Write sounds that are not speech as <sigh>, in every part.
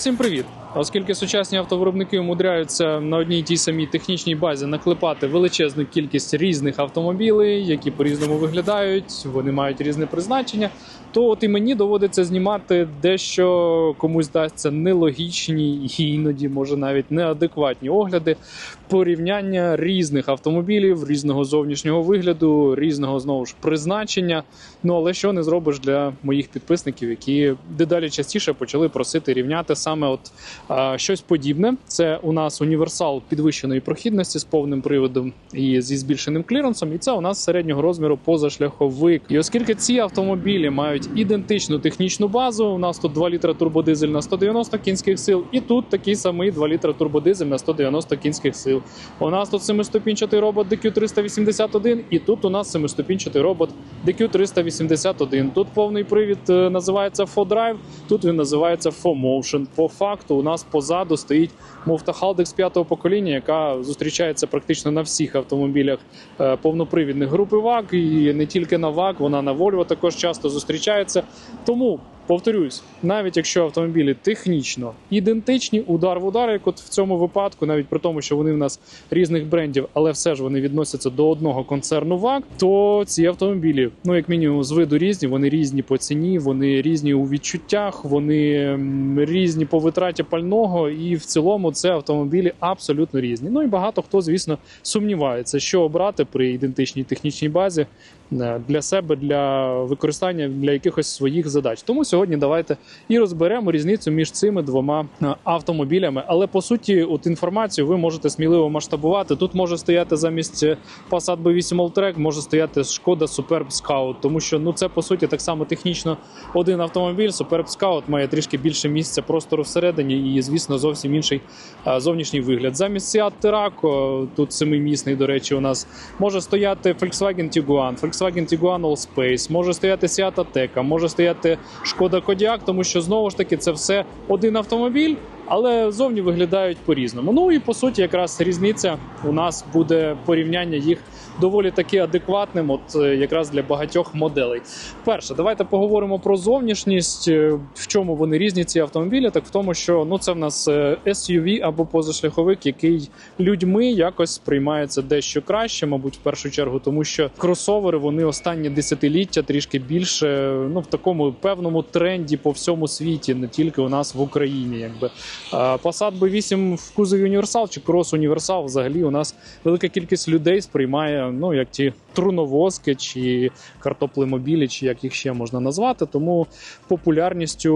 Всім привіт! Оскільки сучасні автовиробники умудряються на одній тій самій технічній базі наклепати величезну кількість різних автомобілів, які по-різному виглядають, вони мають різне призначення, то от і мені доводиться знімати дещо комусь дасться нелогічні і іноді, може навіть неадекватні огляди порівняння різних автомобілів, різного зовнішнього вигляду, різного знову ж призначення. Ну але що не зробиш для моїх підписників, які дедалі частіше почали просити рівняти саме от а, щось подібне. Це у нас універсал підвищеної прохідності з повним приводом і зі збільшеним кліренсом. І це у нас середнього розміру позашляховик. І оскільки ці автомобілі мають ідентичну технічну базу, у нас тут 2 літра турбодизель на 190 кінських сил, і тут такий самий 2 літра турбодизель на 190 кінських сил. У нас тут семиступінчатий робот DQ381, і тут у нас семиступінчатий робот DQ381. Тут повний привід е, називається 4Drive, тут він називається 4Motion. По факту у нас позаду стоїть муфта Haldex п'ятого покоління, яка зустрічається практично на всіх автомобілях е, повнопривідних групи ВАГ, і не тільки на ВАГ, вона на Volvo також часто зустрічається. Тому Повторюсь, навіть якщо автомобілі технічно ідентичні, удар в удар, як от в цьому випадку, навіть при тому, що вони в нас різних брендів, але все ж вони відносяться до одного концерну ВАГ, то ці автомобілі, ну як мінімум, з виду різні, вони різні по ціні, вони різні у відчуттях, вони різні по витраті пального, і в цілому це автомобілі абсолютно різні. Ну і багато хто, звісно, сумнівається, що обрати при ідентичній технічній базі для себе, для використання для якихось своїх задач. Тому сьогодні давайте і розберемо різницю між цими двома е, автомобілями. Але по суті, от інформацію ви можете сміливо масштабувати. Тут може стояти замість е, Passat B8 Alltrack, може стояти Шкода Superb Scout, тому що ну це по суті так само технічно один автомобіль. Superb Scout має трішки більше місця простору всередині, і звісно зовсім інший е, зовнішній вигляд. Замість Seat Terraco, тут семимісний, до речі, у нас може стояти Volkswagen Tiguan, Volkswagen Tiguan Allspace, може стояти Seat Ateca, може стояти Шкода Kodiaq, тому що знову ж таки це все один автомобіль, але зовні виглядають по-різному. Ну і по суті, якраз різниця у нас буде порівняння їх доволі таки адекватним, от е, якраз для багатьох моделей. Перше, давайте поговоримо про зовнішність. Е, В чому вони різні ці автомобілі? Так в тому, що ну це в нас е, SUV або позашляховик, який людьми якось сприймається дещо краще, мабуть, в першу чергу, тому що кросовери вони останні десятиліття трішки більше ну в такому певному тренді по всьому світі, не тільки у нас в Україні. Якби Passat B8 в кузові універсал чи крос універсал, взагалі у нас велика кількість людей сприймає ну як ті труновозки чи картоплемобілі, чи як їх ще можна назвати. Тому популярністю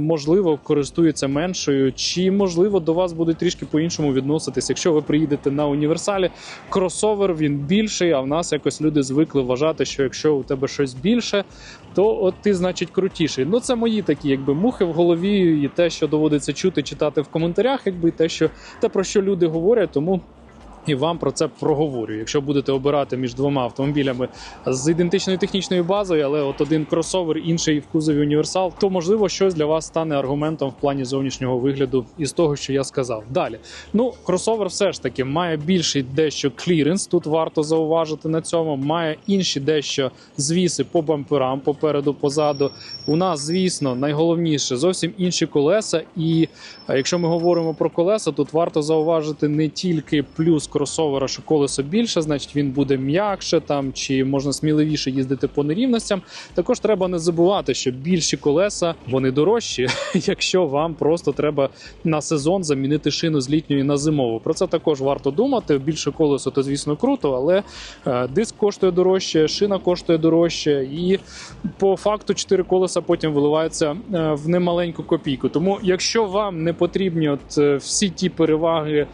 можливо користуються меншою, чи можливо до вас будуть трішки по-іншому відноситись. Якщо ви приїдете на універсалі, кросовер він більший. А в нас якось люди звикли вважати, що якщо у тебе щось більше, то от ти, значить, крутіший. Ну це мої такі, якби мухи в голові, і те, що доводиться чути, читати в коментарях, якби те, що те про що люди говорять, тому. І вам про це проговорю. Якщо будете обирати між двома автомобілями з ідентичною технічною базою, але от один кросовер, інший в кузові універсал, то можливо щось для вас стане аргументом в плані зовнішнього вигляду із того, що я сказав. Далі, ну кросовер все ж таки має більший дещо кліренс. Тут варто зауважити на цьому. Має інші дещо звіси по бамперам попереду, позаду. У нас, звісно, найголовніше зовсім інші колеса. І якщо ми говоримо про колеса, тут варто зауважити не тільки плюс кросовера, що колесо більше, значить він буде м'якше там чи можна сміливіше їздити по нерівностям. Також треба не забувати, що більші колеса вони дорожчі, <laughs> якщо вам просто треба на сезон замінити шину з літньої на зимову. Про це також варто думати. Більше колесо, то звісно круто, але е, диск коштує дорожче, шина коштує дорожче, і по факту 4 колеса потім виливаються е, в немаленьку копійку. Тому, якщо вам не потрібні от е, всі ті переваги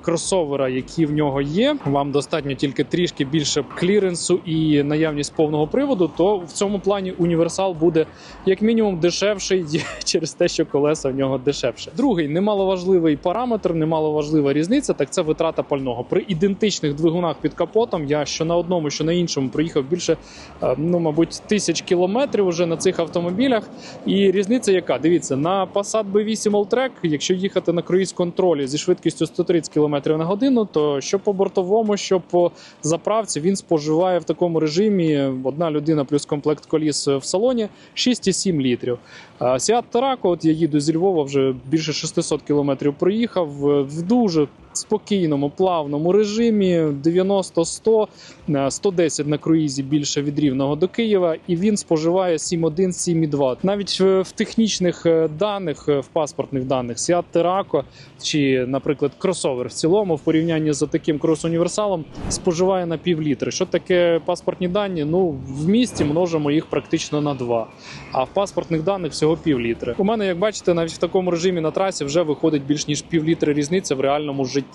кросовера, які в нього є, вам достатньо тільки трішки більше кліренсу і наявність повного приводу, то в цьому плані універсал буде як мінімум дешевший <laughs> через те, що колеса в нього дешевше. Другий немаловажливий параметр, немаловажлива різниця, так це витрата пального. При ідентичних двигунах під капотом я що на одному, що на іншому проїхав більше, е, ну мабуть, тисяч кілометрів уже на цих автомобілях. І різниця яка? Дивіться, на Passat B8 Alltrack, якщо їхати на круїз контролі зі швидкістю 130 км на годину, Тобто, що по бортовому, що по заправці, він споживає в такому режимі одна людина плюс комплект коліс в салоні 6,7 літрів. Сіат Тарако, от я їду зі Львова, вже більше 600 кілометрів проїхав в в дуже спокійному, плавному режимі 90-100, е, 110 на круїзі більше від Рівного до Києва, і він споживає 7,1, 7,2. Навіть в, в технічних е, даних, е, в паспортних даних Seat Terraco чи, наприклад, кросовер в цілому, в порівнянні з таким крос-універсалом, споживає на пів літри. Що таке паспортні дані? Ну в місті множимо їх практично на 2, а в паспортних даних всього пів літри. У мене, як бачите, навіть в такому режимі на трасі вже виходить більш ніж пів літри різниця в реальному житті.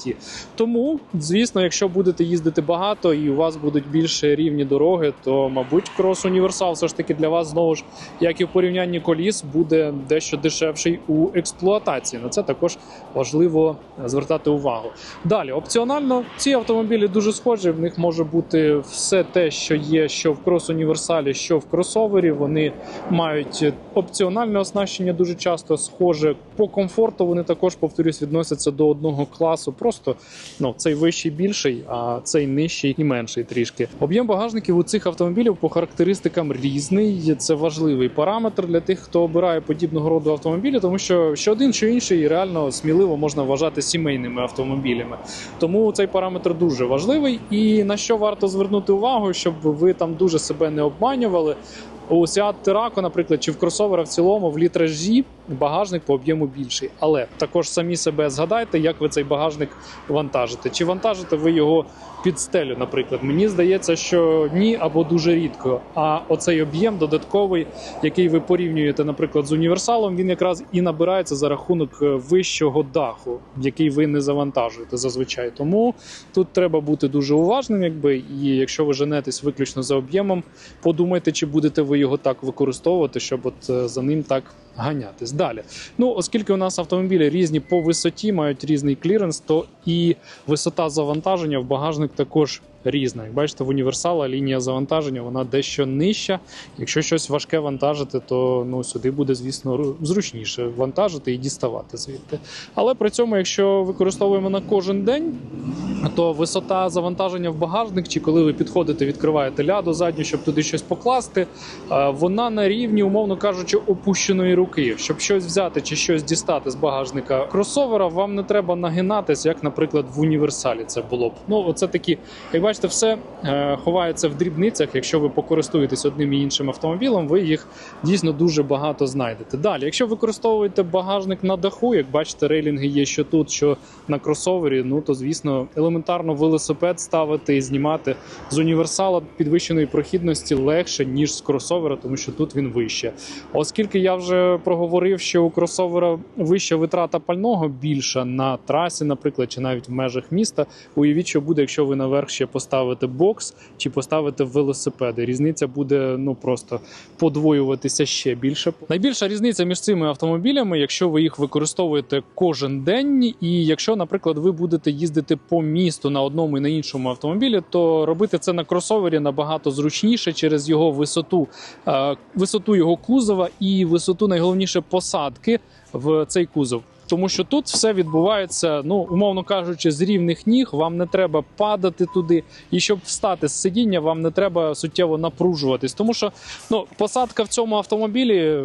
Тому, звісно, якщо будете їздити багато і у вас будуть більше рівні дороги, то мабуть крос універсал все ж таки для вас знову ж, як і в порівнянні коліс, буде дещо дешевший у експлуатації. На це також важливо звертати увагу. Далі, опціонально, ці автомобілі дуже схожі. В них може бути все те, що є, що в крос універсалі, що в кросовері. Вони мають опціональне оснащення дуже часто схоже по комфорту. Вони також повторюсь відносяться до одного класу. Просто ну цей вищий більший, а цей нижчий і менший трішки. Об'єм багажників у цих автомобілів по характеристикам різний. Це важливий параметр для тих, хто обирає подібного роду автомобілі, тому що що один, що інший реально сміливо можна вважати сімейними автомобілями. Тому цей параметр дуже важливий. І на що варто звернути увагу, щоб ви там дуже себе не обманювали. У Seat Terraco, наприклад, чи в кросовера в цілому в літражі багажник по об'єму більший. Але також самі себе згадайте, як ви цей багажник вантажите. Чи вантажите ви його під стелю, наприклад? Мені здається, що ні або дуже рідко. А оцей об'єм додатковий, який ви порівнюєте, наприклад, з універсалом, він якраз і набирається за рахунок е, вищого даху, який ви не завантажуєте зазвичай. Тому тут треба бути дуже уважним, якби і якщо ви женетесь виключно за об'ємом, подумайте, чи будете ви його так використовувати, щоб от е, за ним так ганятись. Далі, ну оскільки у нас автомобілі різні по висоті, мають різний кліренс, то і висота завантаження в багажник також різна. Як бачите, в універсала лінія завантаження вона дещо нижча. Якщо щось важке вантажити, то ну сюди буде, звісно, зручніше вантажити і діставати звідти. Але при цьому, якщо використовуємо на кожен день, то висота завантаження в багажник, чи коли ви підходите, відкриваєте ляду задню, щоб туди щось покласти, вона на рівні, умовно кажучи, опущеної руки. Щоб щось взяти чи щось дістати з багажника кросовера, вам не треба нагинатись, як, наприклад, в універсалі це було б. Ну, оце такі, як бачите, все е, ховається в дрібницях. Якщо ви покористуєтесь одним і іншим автомобілем, ви їх дійсно дуже багато знайдете. Далі, якщо використовуєте багажник на даху, як бачите, рейлінги є що тут, що на кросовері, ну то звісно, елементарно велосипед ставити і знімати з універсала підвищеної прохідності легше ніж з кросовера, тому що тут він вище. Оскільки я вже проговорив, що у кросовера вища витрата пального більша на трасі, наприклад, чи навіть в межах міста. Уявіть, що буде, якщо ви наверх ще поставите бокс чи поставите велосипеди. Різниця буде ну просто подвоюватися ще більше. Найбільша різниця між цими автомобілями, якщо ви їх використовуєте кожен день, і якщо, наприклад, ви будете їздити по місту на одному і на іншому автомобілі, то робити це на кросовері набагато зручніше через його висоту, е, висоту його кузова і висоту найголовніше посадки в цей кузов. Тому що тут все відбувається, ну умовно кажучи, з рівних ніг. Вам не треба падати туди, і щоб встати з сидіння, вам не треба суттєво напружуватись. Тому що ну посадка в цьому автомобілі е,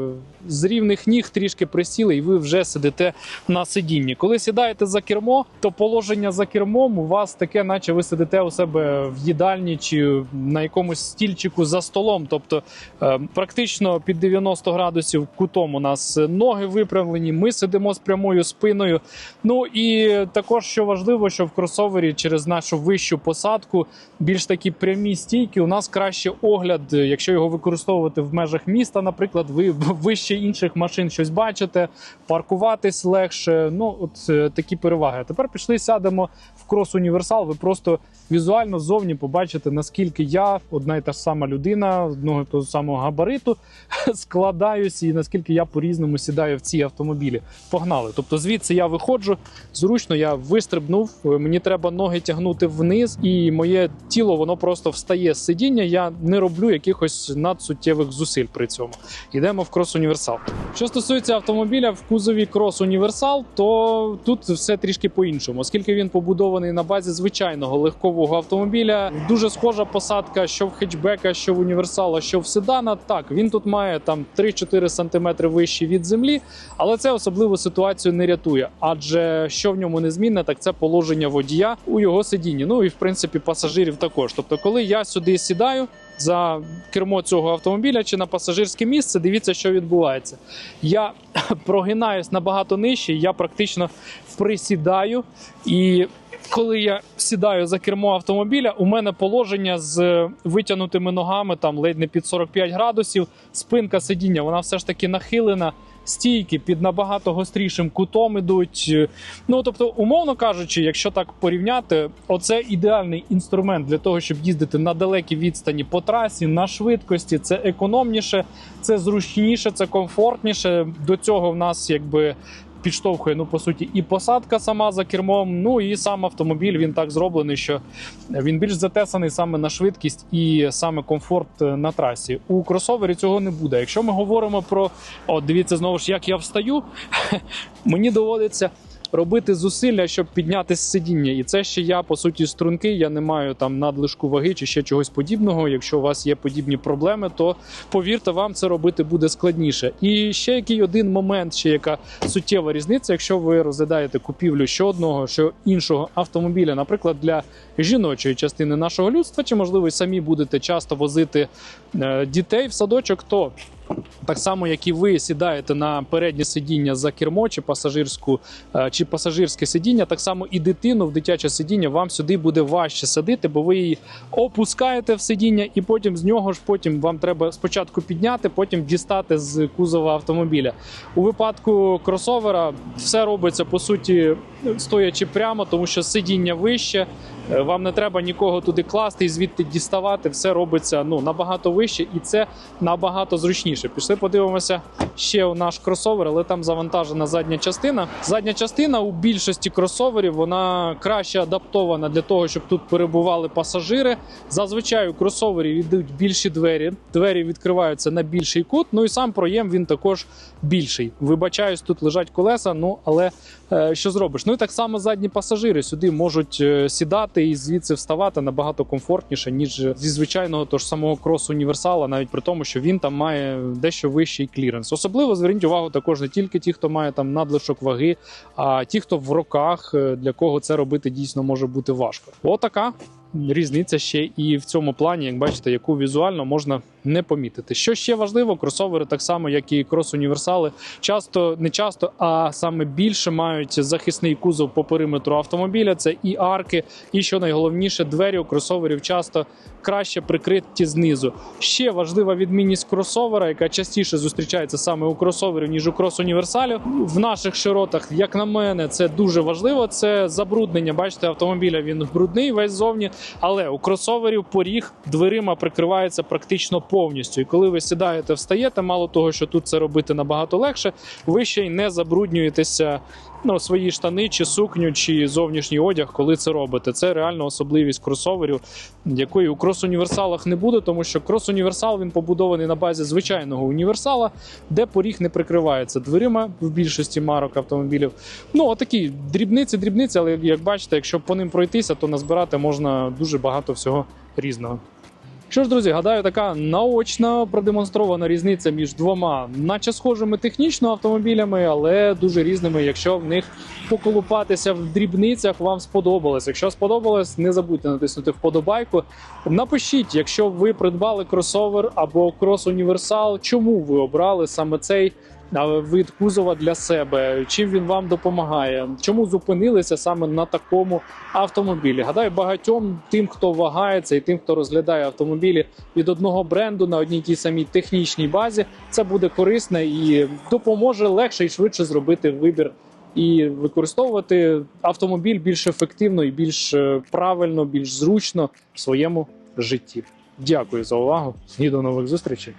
з рівних ніг трішки присіли, і ви вже сидите на сидінні. Коли сідаєте за кермо, то положення за кермом у вас таке, наче ви сидите у себе в їдальні чи на якомусь стільчику за столом. Тобто е, практично під 90 градусів кутом у нас ноги виправлені. Ми сидимо з прямою спиною. Ну і також що важливо, що в кросовері через нашу вищу посадку більш такі прямі стійки. У нас краще огляд, якщо його використовувати в межах міста, наприклад, ви вище інших машин щось бачите, паркуватись легше. Ну от е, такі переваги. Тепер пішли, сядемо в крос універсал. Ви просто візуально ззовні побачите, наскільки я одна і та ж сама людина одного того самого габариту <laughs> складаюсь, і наскільки я по-різному сідаю в ці автомобілі. Погнали. Тобто звідси я виходжу зручно, я вистрибнув, е, мені треба ноги тягнути вниз, і моє тіло воно просто встає з сидіння. Я не роблю якихось надсуттєвих зусиль при цьому. Йдемо в крос універсал. Що стосується автомобіля в кузові крос універсал, то тут все трішки по-іншому, оскільки він побудований на базі звичайного легкового автомобіля. Дуже схожа посадка, що в хетчбека, що в універсала, що в седана. Так, він тут має там 3-4 см вище від землі, але це особливу ситуацію не рятує. Адже що в ньому не змінне, так це положення водія у його сидінні. Ну і в принципі пасажирів також. Тобто, коли я сюди сідаю. За кермо цього автомобіля чи на пасажирське місце, дивіться, що відбувається. Я <coughs> прогинаюсь набагато нижче, я практично присідаю. І коли я сідаю за кермо автомобіля, у мене положення з витягнутими ногами, там ледь не під 45 градусів, спинка сидіння, вона все ж таки нахилена. Стійки під набагато гострішим кутом ідуть. Ну тобто, умовно кажучи, якщо так порівняти, оце ідеальний інструмент для того, щоб їздити на далекій відстані по трасі, на швидкості. Це економніше, це зручніше, це комфортніше. До цього в нас якби. Підштовхує, ну по суті, і посадка сама за кермом. Ну і сам автомобіль він так зроблений, що він більш затесаний саме на швидкість і саме комфорт е, на трасі. У кросовері цього не буде. Якщо ми говоримо про от дивіться знову ж, як я встаю, <laughs> мені доводиться робити зусилля, щоб підняти з сидіння. І це ще я по суті струнки. Я не маю там надлишку ваги чи ще чогось подібного. Якщо у вас є подібні проблеми, то повірте, вам це робити буде складніше. І ще який один момент, ще яка суттєва різниця, якщо ви розглядаєте купівлю що одного, що іншого автомобіля, наприклад, для жіночої частини нашого людства, чи можливо самі будете часто возити е, дітей в садочок, то так само, як і ви сідаєте на переднє сидіння за кермо чи пасажирську е, чи пасажирське сидіння, так само і дитину в дитяче сидіння вам сюди буде важче садити, бо ви її опускаєте в сидіння, і потім з нього ж потім вам треба спочатку підняти, потім дістати з кузова автомобіля. У випадку кросовера все робиться по суті стоячи прямо, тому що сидіння вище. Е, Вам не треба нікого туди класти і звідти діставати. Все робиться ну набагато вище, і це набагато зручніше. Пішли, подивимося ще у наш кросовер, але там завантажена задня частина. Задня частина у більшості кросоверів вона краще адаптована для того, щоб тут перебували пасажири. Зазвичай у кросовері йдуть більші двері. Двері відкриваються на більший кут. Ну і сам проєм він також більший. Вибачаюсь, тут лежать колеса. Ну але е, що зробиш? Ну і так само задні пасажири сюди можуть е, сідати і звідси вставати набагато комфортніше, ніж зі звичайного того ж самого крос універсала, навіть при тому, що він там має дещо вищий кліренс. Особливо зверніть увагу також не тільки ті, хто має там надлишок ваги, а ті, хто в роках, е, для кого це робити дійсно може бути важко. Отака. Різниця ще і в цьому плані, як бачите, яку візуально можна не помітити. Що ще важливо, кросовери, так само як і крос-універсали, часто не часто, а саме більше мають захисний кузов по периметру автомобіля. Це і арки, і що найголовніше, двері у кросоверів часто краще прикриті знизу. Ще важлива відмінність кросовера, яка частіше зустрічається саме у кросоверів, ніж у крос-універсалів. В наших широтах, як на мене, це дуже важливо. Це забруднення. Бачите, автомобіля він брудний весь зовні. Але у кросоверів поріг дверима прикривається практично повністю. І коли ви сідаєте, встаєте, мало того, що тут це робити набагато легше, ви ще й не забруднюєтеся ну, свої штани, чи сукню, чи зовнішній одяг, коли це робите. Це реально особливість кросоверів, якої у крос-універсалах не буде, тому що крос-універсал він побудований на базі звичайного універсала, де поріг не прикривається дверима в більшості марок автомобілів. Ну, отакі дрібниці, дрібниці, але як бачите, якщо по ним пройтися, то назбирати можна дуже багато всього різного. Що ж, друзі, гадаю, така наочна продемонстрована різниця між двома, наче схожими технічно автомобілями, але дуже різними. Якщо в них поколупатися в дрібницях, вам сподобалось. Якщо сподобалось, не забудьте натиснути вподобайку. Напишіть, якщо ви придбали кросовер або крос-універсал, чому ви обрали саме цей вид кузова для себе, чим він вам допомагає, чому зупинилися саме на такому автомобілі. Гадаю, багатьом тим, хто вагається, і тим, хто розглядає автомобілі від одного бренду на одній тій самій технічній базі, це буде корисно і допоможе легше і швидше зробити вибір. І використовувати автомобіль більш ефективно і більш е, правильно, більш зручно в своєму житті. Дякую за увагу і до нових зустрічей.